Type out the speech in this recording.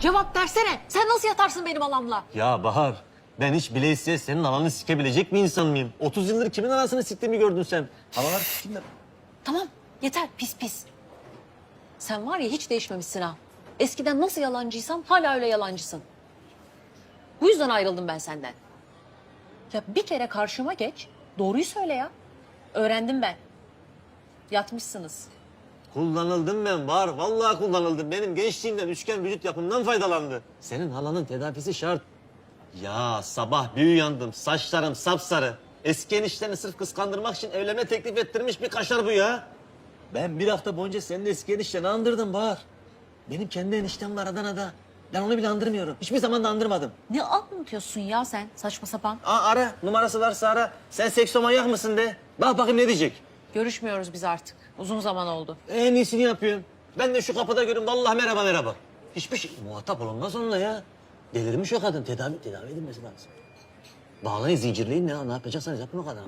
Cevap versene. Sen nasıl yatarsın benim alamla? Ya Bahar, ben hiç bile isteye senin alanını sikebilecek bir insan mıyım? 30 yıldır kimin anasını siktiğimi gördün sen. Havalar kimler? Tamam yeter pis pis. Sen var ya hiç değişmemişsin ha. Eskiden nasıl yalancıysan hala öyle yalancısın. Bu yüzden ayrıldım ben senden. Ya bir kere karşıma geç. Doğruyu söyle ya. Öğrendim ben. Yatmışsınız. Kullanıldım ben Bahar, vallahi kullanıldım. Benim gençliğimden, üçgen vücut yapımdan faydalandı. Senin halanın tedavisi şart. Ya sabah bir uyandım, saçlarım sapsarı. Eski enişteni sırf kıskandırmak için evlenme teklif ettirmiş bir kaşar bu ya. Ben bir hafta boyunca senin eski enişteni andırdım Bahar. Benim kendi eniştem var Adana'da. Ben onu bile andırmıyorum. Hiçbir zaman da andırmadım. Ne anlatıyorsun ya sen saçma sapan? Aa ara, numarası varsa ara. Sen seksomanyak mısın de. Bak bakayım ne diyecek. Görüşmüyoruz biz artık. Uzun zaman oldu. En iyisini yapıyorsun. Ben de şu kapıda görün vallahi merhaba merhaba. Hiçbir şey muhatap olunmaz onunla ya. Delirmiş o kadın. Tedavi tedavi edilmesi lazım. Bağlayın zincirleyin ne, ne yapacaksanız yapın o kadar.